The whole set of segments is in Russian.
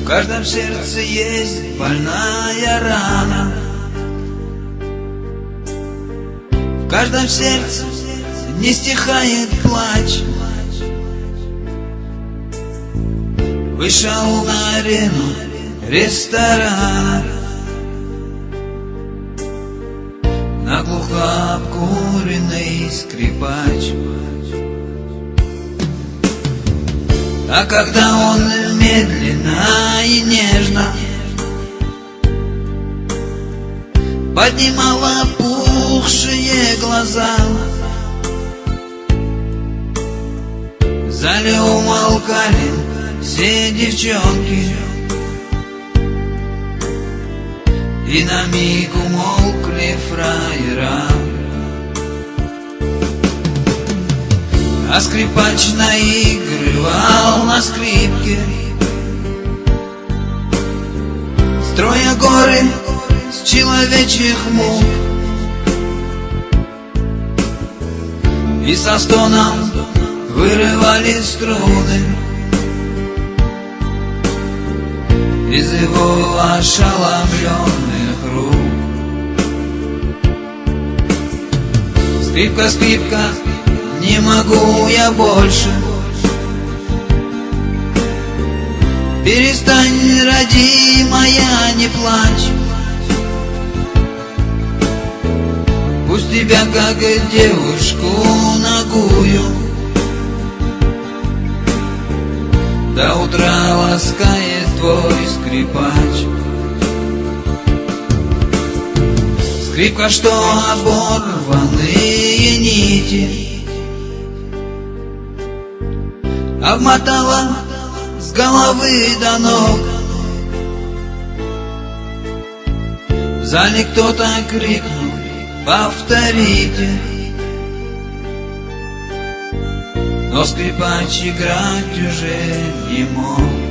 В каждом сердце есть больная рана. В каждом сердце не стихает плач. Вышел на арену ресторан Наглухо обкуренный скрипач. А когда он медленно и нежно Поднимал опухшие глаза В зале умолкали все девчонки И на миг умолкли фраера. А скрипач наигрывал на скрипке. Строя горы с человечьих мук. И со стоном вырывали струны. Из его ошеломленных Скрипка, скрипка, не могу я больше. Перестань, родимая, не плачь. Пусть тебя, как девушку нагую До утра ласкает твой скрипач. Скрипка, что оборванные нити Обмотала с головы до ног. В зале кто-то крикнул Повторите Но скрипач играть уже не мог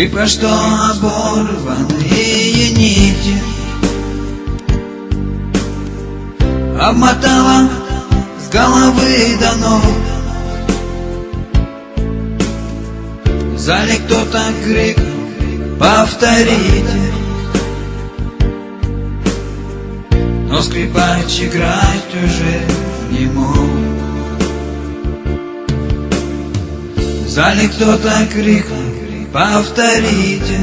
Скрипка, что оборванные нити? Обмотала с головы до ног. В зале кто-то крикнул Повторите. Но скрипач играть уже не мог. В зале кто-то крикнул Повторите.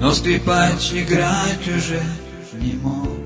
Но скрипач играть уже не мог